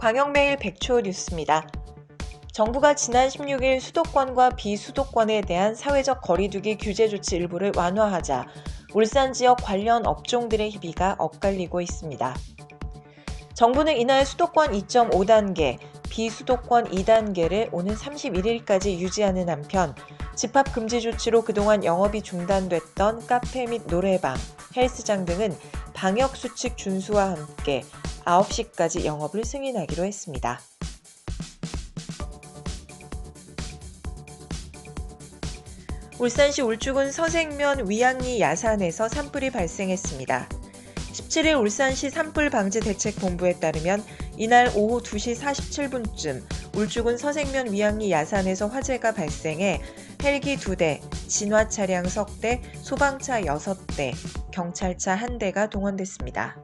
광역매일 백초 뉴스입니다. 정부가 지난 16일 수도권과 비수도권에 대한 사회적 거리두기 규제 조치 일부를 완화하자 울산 지역 관련 업종들의 희비가 엇갈리고 있습니다. 정부는 이날 수도권 2.5단계, 비수도권 2단계를 오는 31일까지 유지하는 한편 집합 금지 조치로 그동안 영업이 중단됐던 카페 및 노래방, 헬스장 등은 방역 수칙 준수와 함께 9시까지 영업을 승인하기로 했습니다. 울산시 울주군 서생면 위양리 야산에서 산불이 발생했습니다. 17일 울산시 산불 방지 대책 본부에 따르면 이날 오후 2시 47분쯤 울주군 서생면 위양리 야산에서 화재가 발생해 헬기 2대, 진화 차량 석 대, 소방차 6대, 경찰차 1대가 동원됐습니다.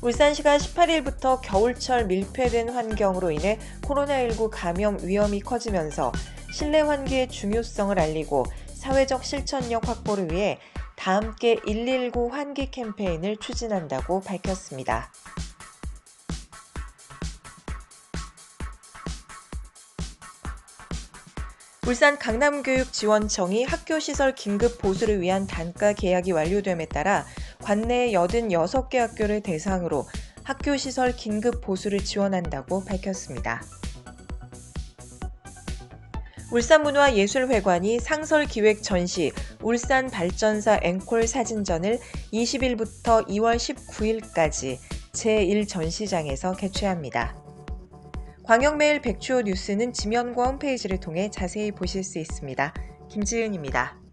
울산시가 18일부터 겨울철 밀폐된 환경으로 인해 코로나19 감염 위험이 커지면서 실내 환기의 중요성을 알리고 사회적 실천력 확보를 위해 다 함께 119 환기 캠페인을 추진한다고 밝혔습니다. 울산 강남교육지원청이 학교시설 긴급 보수를 위한 단가 계약이 완료됨에 따라 관내 86개 학교를 대상으로 학교시설 긴급 보수를 지원한다고 밝혔습니다. 울산문화예술회관이 상설기획 전시 울산 발전사 앵콜 사진전을 20일부터 2월 19일까지 제1전시장에서 개최합니다. 광역매일 백추호 뉴스는 지면과 홈페이지를 통해 자세히 보실 수 있습니다. 김지은입니다.